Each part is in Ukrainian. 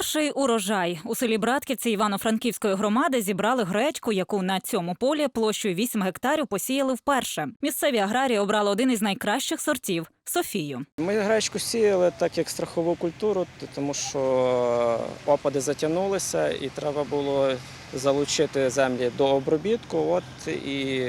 Перший урожай у селі Братківці Івано-Франківської громади зібрали гречку, яку на цьому полі площею 8 гектарів посіяли вперше. Місцеві аграрії обрали один із найкращих сортів Софію. Ми гречку сіяли так як страхову культуру, тому що опади затягнулися і треба було залучити землі до обробітку. От і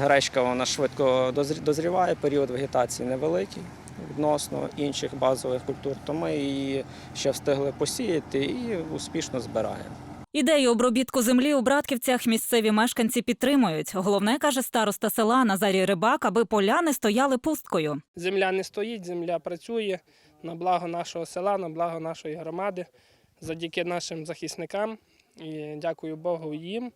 гречка вона швидко дозрі- дозріває, період вегетації невеликий відносно інших базових культур. То ми її ще встигли посіяти і успішно збираємо. Ідею обробітку землі у Братківцях місцеві мешканці підтримують. Головне каже староста села Назарій Рибак, аби поля не стояли пусткою. Земля не стоїть, земля працює на благо нашого села, на благо нашої громади, завдяки нашим захисникам. І дякую Богу їм,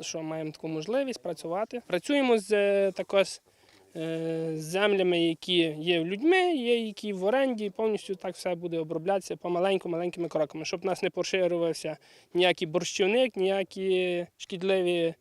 що маємо таку можливість працювати. Працюємо з е, також землями, які є людьми, є які в оренді. Повністю так все буде оброблятися помаленьку, маленькими кроками, щоб в нас не поширювався ніякий борщівник, ніякі шкідливі е,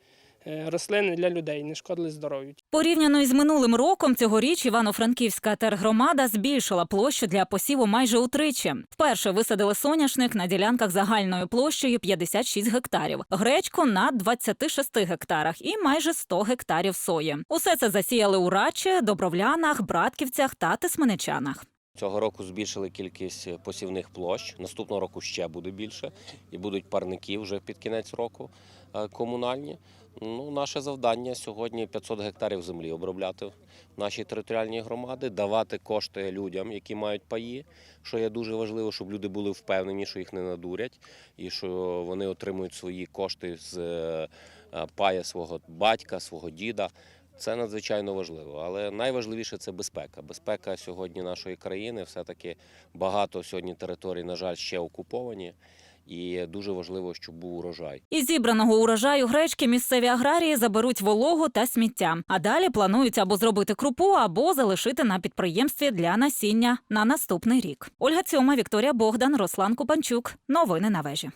рослини для людей, не шкодили здоров'ю. Порівняно із минулим роком, цьогоріч Івано-Франківська тергромада збільшила площу для посіву майже утричі. Вперше висадили соняшник на ділянках загальною площею 56 гектарів, гречку на 26 гектарах і майже 100 гектарів сої. Усе це засіяли у Рачі, Добровлянах, Братківцях та Тисменичанах. Цього року збільшили кількість посівних площ. Наступного року ще буде більше, і будуть парники вже під кінець року е, комунальні. Ну, наше завдання сьогодні 500 гектарів землі обробляти в нашій територіальній громади, давати кошти людям, які мають паї, що є дуже важливо, щоб люди були впевнені, що їх не надурять, і що вони отримують свої кошти з е, е, пая свого батька, свого діда. Це надзвичайно важливо, але найважливіше це безпека. Безпека сьогодні нашої країни. Все-таки багато сьогодні територій, на жаль, ще окуповані, і дуже важливо, щоб був урожай. Із зібраного урожаю гречки місцеві аграрії заберуть вологу та сміття. А далі планують або зробити крупу, або залишити на підприємстві для насіння на наступний рік. Ольга Цьома, Вікторія Богдан, Руслан Купанчук. Новини на вежі.